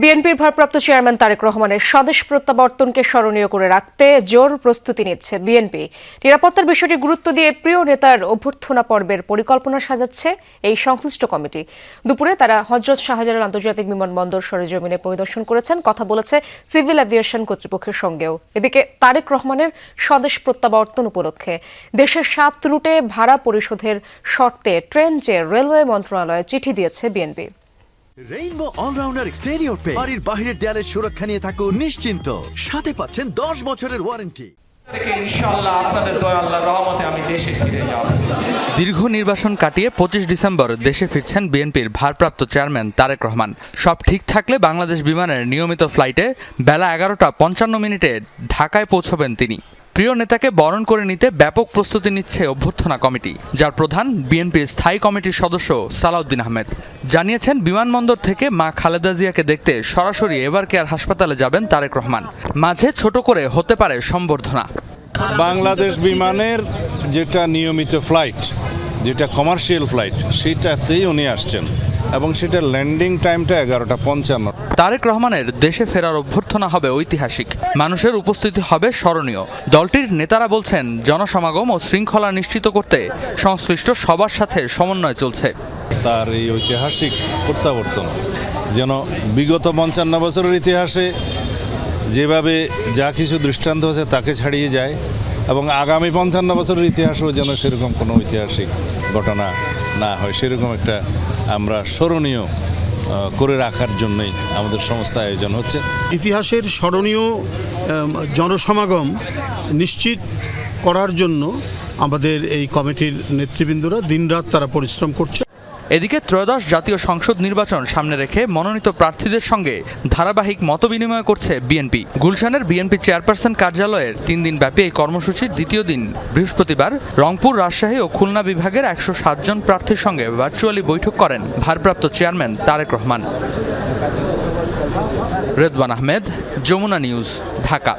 বিএনপির ভারপ্রাপ্ত চেয়ারম্যান তারেক রহমানের স্বদেশ প্রত্যাবর্তনকে স্মরণীয় করে রাখতে জোর প্রস্তুতি নিচ্ছে বিএনপি। নিরাপত্তার বিষয়টি গুরুত্ব দিয়ে প্রিয় নেতার অভ্যর্থনা পর্বের পরিকল্পনা সাজাচ্ছে এই সংশ্লিষ্ট কমিটি। দুপুরে তারা হজরত শাহজালাল আন্তর্জাতিক বিমানবন্দর সরেজমিনে পরিদর্শন করেছেন। কথা বলেছে সিভিল অ্যাভিয়েশন কর্তৃপক্ষের সঙ্গেও। এদিকে তারেক রহমানের স্বদেশ প্রত্যাবর্তন উপলক্ষে দেশের সাত রুটে ভাড়া পরিশোধের শর্তে ট্রেন চেয়ে রেলওয়ে মন্ত্রণালয়ে চিঠি দিয়েছে বিএনপি। রেইনবো অলরাউন্ডার এক্সটেরিয়র পে বাড়ির বাহিরের দেয়ালের সুরক্ষা নিয়ে থাকুন নিশ্চিন্ত। সাথে পাচ্ছেন দশ বছরের ওয়ারেন্টি থেকে ইনশাল্লাহ আপনাদের দয়া আল্লাহর রহমতে আমি দেশে ফিরে যাব। দীর্ঘ নির্বাসন কাটিয়ে পঁচিশ ডিসেম্বর দেশে ফিরছেন বিএনপির ভারপ্রাপ্ত চেয়ারম্যান তারেক রহমান। সব ঠিক থাকলে বাংলাদেশ বিমানের নিয়মিত ফ্লাইটে বেলা এগারোটা পঞ্চান্ন মিনিটে ঢাকায় পৌঁছবেন তিনি। প্রিয় নেতাকে বরণ করে নিতে ব্যাপক প্রস্তুতি নিচ্ছে অভ্যর্থনা কমিটি, যার প্রধান বিএনপির স্থায়ী কমিটির সদস্য সালাউদ্দিন আহমেদ। জানিয়েছেন, বিমানবন্দর থেকে মা খালেদা জিয়াকে দেখতে সরাসরি এভার কেয়ার হাসপাতালে যাবেন তারেক রহমান। মাঝে ছোট করে হতে পারে সম্বর্ধনা। বাংলাদেশ বিমানের যেটা নিয়মিত ফ্লাইট, যেটা কমার্শিয়াল ফ্লাইট, সেটাতেই উনি আসছেন। এবং সেটা ল্যান্ডিং টাইমটা এগারোটা পঞ্চান্ন। তারেক রহমানের দেশে ফেরার অভ্যর্থনা হবে ঐতিহাসিক। মানুষের উপস্থিতি হবে স্মরণীয়। দলটির নেতারা বলছেন জনসমাগম ও শৃঙ্খলা নিশ্চিত করতে সংশ্লিষ্ট সবার সাথে সমন্বয় চলছে। তার এই ঐতিহাসিক প্রত্যাবর্তন যেন বিগত পঞ্চান্ন বছরের ইতিহাসে যেভাবে যা কিছু দৃষ্টান্ত হচ্ছে তাকে ছাড়িয়ে যায় এবং আগামী পঞ্চান্ন বছরের ইতিহাসেও যেন সেরকম কোনো ঐতিহাসিক ঘটনা না হয় সেরকম একটা আমরা স্মরণীয় করে রাখার জন্যই আমাদের সমস্ত আয়োজন হচ্ছে। ইতিহাসের স্মরণীয় জনসমাগম নিশ্চিত করার জন্য আমাদের এই কমিটির নেতৃবৃন্দরা দিনরাত তারা পরিশ্রম করছে। এদিকে ত্রয়োদশ জাতীয় সংসদ নির্বাচন সামনে রেখে মনোনীত প্রার্থীদের সঙ্গে ধারাবাহিক মতবিনিময় করছে বিএনপি। গুলশানের বিএনপি চেয়ারপারসন কার্যালয়ের তিন দিন ব্যাপী এই কর্মসূচির দ্বিতীয় দিন। বৃহস্পতিবার রংপুর, রাজশাহী ও খুলনা বিভাগের একশো জন প্রার্থীর সঙ্গে ভার্চুয়ালি বৈঠক করেন ভারপ্রাপ্ত চেয়ারম্যান তারেক রহমান। রেদওয়ান আহমেদ, যমুনা নিউজ, ঢাকা।